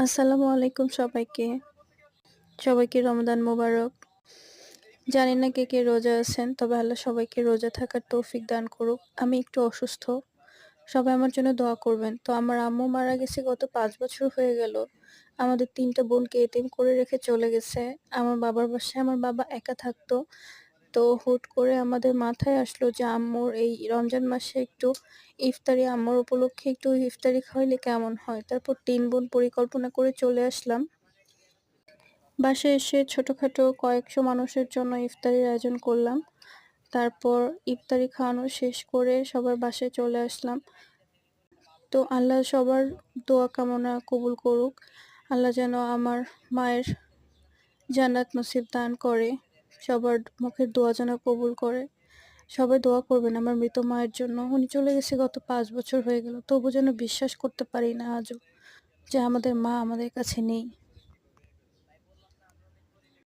আসসালামু আলাইকুম সবাইকে। সবাইকে রমাদান মোবারক। জানি না কে, কে রোজা আছেন। তবে আল্লাহ সবাইকে রোজা থাকার তৌফিক দান করুক। আমি একটু অসুস্থ। সবাই আমার জন্য দোয়া করবেন। তো আমার আম্মু মারা গেছে গত পাঁচ বছর হয়ে গেল। আমাদের ৩ টা বোনকে এতিম করে রেখে চলে গেছে। আমার বাবার বাসায় আমার বাবা একা থাকতো। তো হুট করে আমাদের মাথায় আসলো যে, আম্মুর এই রমজান মাসে একটু ইফতারি, আম্মুর উপলক্ষে একটু ইফতারি খাওয়াইলে কেমন হয়। তারপর তিন বোন পরিকল্পনা করে চলে আসলাম। বাসায় এসে ছোটোখাটো কয়েকশো মানুষের জন্য ইফতারির আয়োজন করলাম। তারপর ইফতারি খাওয়ানো শেষ করে সবার বাসায় চলে আসলাম। তো আল্লাহ সবার দোয়া কামনা কবুল করুক। আল্লাহ যেন আমার মায়ের জান্নাত নসিব দান করে। সবার মুখের দোয়া যেন কবুল করে। সবাই দোয়া করবেন আমার মৃত মায়ের জন্য। উনি চলে গেছে গত পাঁচ বছর হয়ে গেল। তবু যেন বিশ্বাস করতে পারি না আজও যে আমাদের মা আমাদের কাছে নেই।